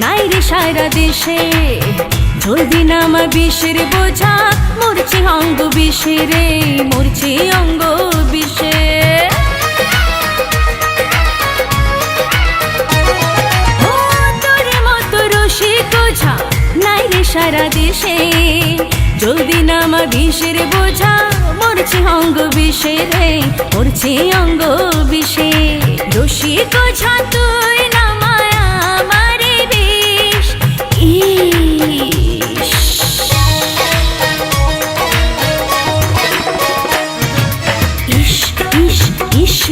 নাই রে সারা দেশে। জলদি নামা বিষের বোঝা, মরছে অঙ্গ বিষে মরছে অঙ্গ বিষে। নাই সারা দেশে। জলদি নামা বিষের বোঝা, মরছে অঙ্গ বিষে রে অঙ্গ বিষে। রসিক ঝা তুই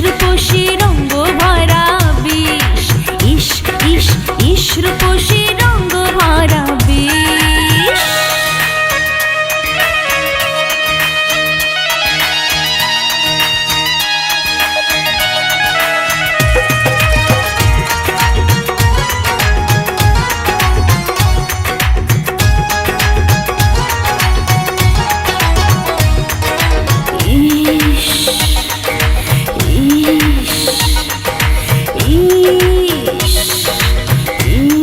রূপসী রঙ্গ ভরা বিষ। ইস ইস ইস ইস ইস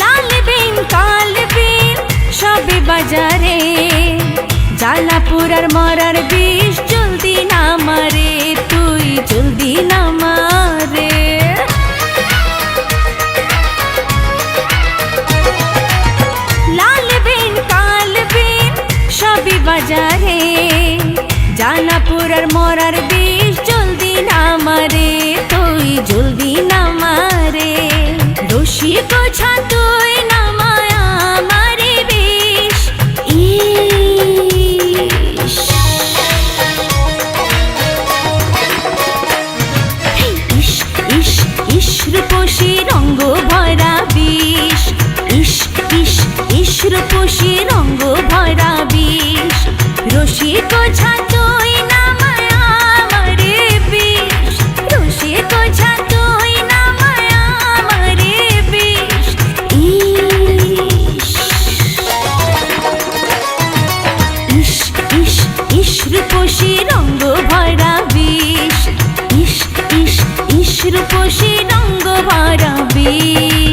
লাল বিন কাল বিন সবে বাজারে মরার বাজারে। জালাপুরার মরার বিষ জলদি না মারে তুই জলদি না মারে রসিক ছা, তুই না মায়া মারে বিষ। ইস। ইস ইস রূপসী রসিক ছাতই না মায়া মরে বিষ। রসিক ছাতই না মায়া মরে বিষ ইস রঙ্গ ভরা বিষ। ইস ইস ইস রূপসী